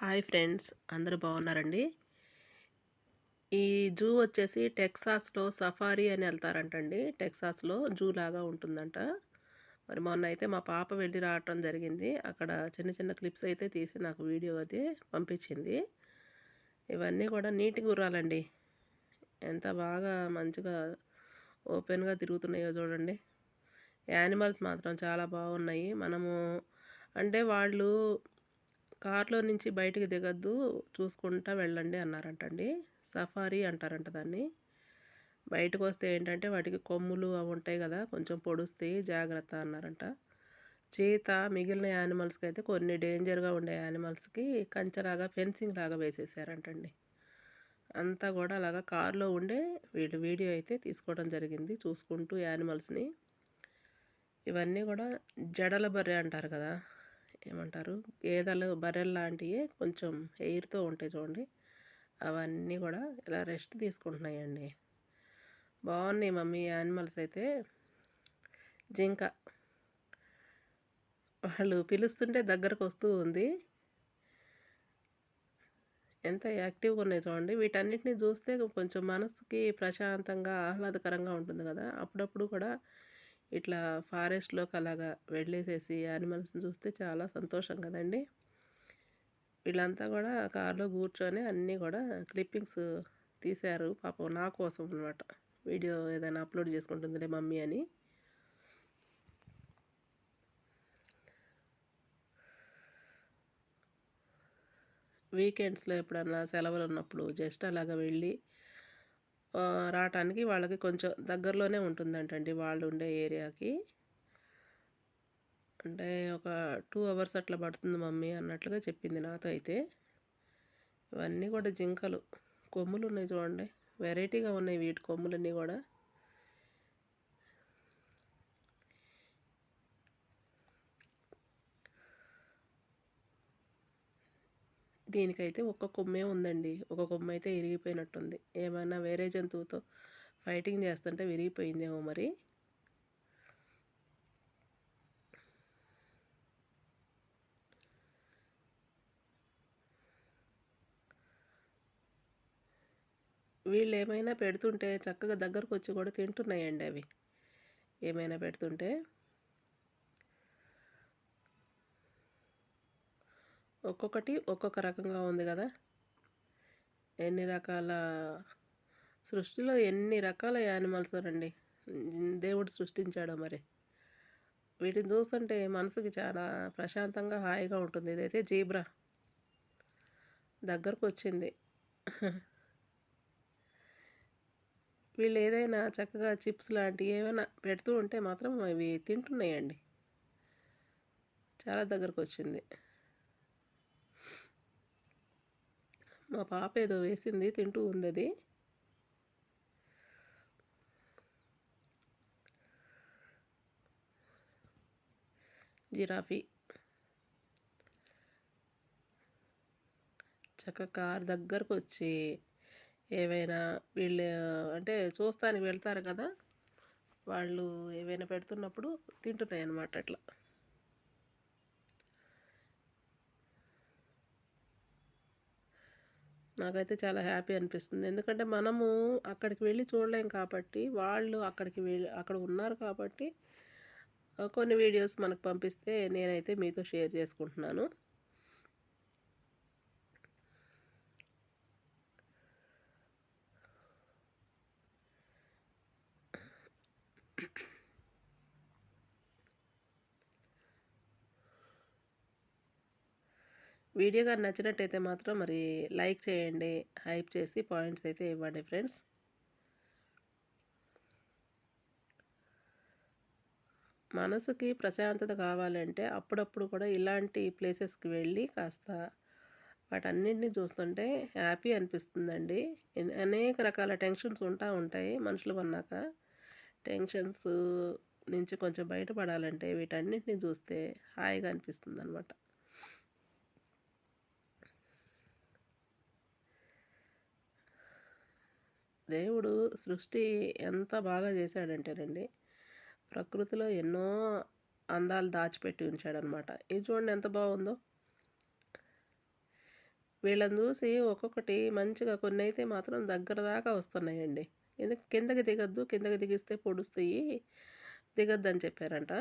Hi friends అందరూ బాగున్నారండి? ఈ జూ వచ్చేసి టెక్సాస్లో సఫారీ అని వెళ్తారంటండి. టెక్సాస్లో జూ లాగా ఉంటుందంట. మరి మొన్న అయితే మా పాప వెళ్ళి రావటం జరిగింది. అక్కడ చిన్న చిన్న క్లిప్స్ అయితే తీసి నాకు వీడియో అయితే పంపించింది. ఇవన్నీ కూడా నీటి గుర్రాలండి. ఎంత బాగా మంచిగా ఓపెన్గా తిరుగుతున్నాయో చూడండి. యానిమల్స్ మాత్రం చాలా బాగున్నాయి. మనము అంటే వాళ్ళు కార్లో నుంచి బయటికి దిగద్దు చూసుకుంటా వెళ్ళండి అన్నారంటండి. సఫారీ అంటారంట దాన్ని. బయటకు వస్తే ఏంటంటే వాటికి కొమ్ములు అవి ఉంటాయి కదా కొంచెం పొడుస్తాయి జాగ్రత్త అన్నారంట. చీత మిగిలిన యానిమల్స్కి అయితే కొన్ని డేంజర్గా ఉండే యానిమల్స్కి కంచెలాగా ఫెన్సింగ్ లాగా వేసేసారంటండి. అంతా కూడా అలాగా కారులో ఉండే వీడి వీడియో అయితే తీసుకోవడం జరిగింది చూసుకుంటూ యానిమల్స్ని. ఇవన్నీ కూడా జడల బర్రె అంటారు కదా ఏమంటారు? గేదెలు బర్రెలు లాంటివి కొంచెం ఎయిర్తో ఉంటాయి చూడండి. అవన్నీ కూడా ఇలా రెస్ట్ తీసుకుంటున్నాయండి. బాగున్నాయి మమ్మీ యానిమల్స్ అయితే. జింక. వాళ్ళు పిలుస్తుంటే దగ్గరకు వస్తూ ఉంది. ఎంత యాక్టివ్గా ఉన్నాయి చూడండి. వీటన్నిటిని చూస్తే కొంచెం మనసుకి ప్రశాంతంగా ఆహ్లాదకరంగా ఉంటుంది కదా. అప్పుడప్పుడు కూడా ఇట్లా ఫారెస్ట్లోకి అలాగా వెళ్ళేసేసి యానిమల్స్ని చూస్తే చాలా సంతోషం కదండి. వీళ్ళంతా కూడా కారులో కూర్చొని అన్నీ కూడా క్లిప్పింగ్స్ తీశారు పాపం నా కోసం అనమాట వీడియో ఏదైనా అప్లోడ్ చేసుకుంటుందిలే మమ్మీ అని. వీకెండ్స్లో ఎప్పుడన్నా సెలవులు ఉన్నప్పుడు జస్ట్ అలాగ వెళ్ళి రావటానికి వాళ్ళకి కొంచెం దగ్గరలోనే ఉంటుందంటండి వాళ్ళు ఉండే ఏరియాకి. అంటే ఒక టూ అవర్స్ అట్లా పడుతుంది మమ్మీ అన్నట్లుగా చెప్పింది నాతో అయితే ఇవన్నీ కూడా జింకలు కొమ్ములు ఉన్నాయి చూడండి. వెరైటీగా ఉన్నాయి వీటి కొమ్ములన్నీ కూడా. దీనికైతే ఒక్క కొమ్మే ఉందండి. ఒక కొమ్మ అయితే విరిగిపోయినట్టుంది. ఏమైనా వేరే జంతువుతో ఫైటింగ్ చేస్తుంటే విరిగిపోయిందేమో మరి. వీళ్ళు ఏమైనా పెడుతుంటే చక్కగా దగ్గరకు వచ్చి కూడా తింటున్నాయండి అవి. ఏమైనా పెడుతుంటే ఒక్కొక్కటి ఒక్కొక్క రకంగా ఉంది కదా. ఎన్ని రకాల సృష్టిలో ఎన్ని రకాల యానిమల్స్ రండి. దేవుడు సృష్టించాడో మరి. వీటిని చూస్తుంటే మనసుకి చాలా ప్రశాంతంగా హాయిగా ఉంటుంది. ఇదైతే జీబ్రా. దగ్గరకు వచ్చింది. వీళ్ళు ఏదైనా చక్కగా చిప్స్ లాంటివి ఏమైనా పెడుతూ ఉంటే మాత్రం అవి తింటున్నాయండి. చాలా దగ్గరకు వచ్చింది. మా పాప ఏదో వేసింది తింటూ ఉంది అది జిరాఫీ. చక్క కార్ దగ్గరకు వచ్చి ఏవైనా వీళ్ళు అంటే చూస్తానికి వెళ్తారు కదా వాళ్ళు ఏవైనా పెడుతున్నప్పుడు తింటున్నాయి అన్నమాట అట్లా. నాకైతే చాలా హ్యాపీ అనిపిస్తుంది. ఎందుకంటే మనము అక్కడికి వెళ్ళి చూడలేం కాబట్టి వాళ్ళు అక్కడికి వెళ్ళి అక్కడ ఉన్నారు కాబట్టి కొన్ని వీడియోస్ మనకు పంపిస్తే నేనైతే మీతో షేర్ చేసుకుంటున్నాను. వీడియో గారు నచ్చినట్టయితే మాత్రం మరి లైక్ చేయండి హైప్ చేసి పాయింట్స్ అయితే ఇవ్వండి ఫ్రెండ్స్. మనసుకి ప్రశాంతత కావాలంటే అప్పుడప్పుడు కూడా ఇలాంటి ప్లేసెస్కి వెళ్ళి కాస్త వాటన్నింటినీ చూస్తుంటే హ్యాపీ అనిపిస్తుందండి. అనేక రకాల టెన్షన్స్ ఉంటా ఉంటాయి మనుషులు అన్నాక టెన్షన్స్ నుంచి కొంచెం బయటపడాలంటే వీటన్నిటిని చూస్తే హాయిగా అనిపిస్తుంది అనమాట దేవుడు సృష్టి ఎంత బాగా చేశాడంటేనండి ప్రకృతిలో ఎన్నో అందాలు దాచిపెట్టి ఉంచాడనమాట ఇది చూడండి ఎంత బాగుందో. వీళ్ళని చూసి ఒక్కొక్కటి మంచిగా కొన్ని అయితే మాత్రం దగ్గర దాకా వస్తున్నాయండి. ఎందుకు? కిందకి దిగద్దు కిందకి దిగిస్తే పొడుస్తాయి దిగొద్దని చెప్పారంట.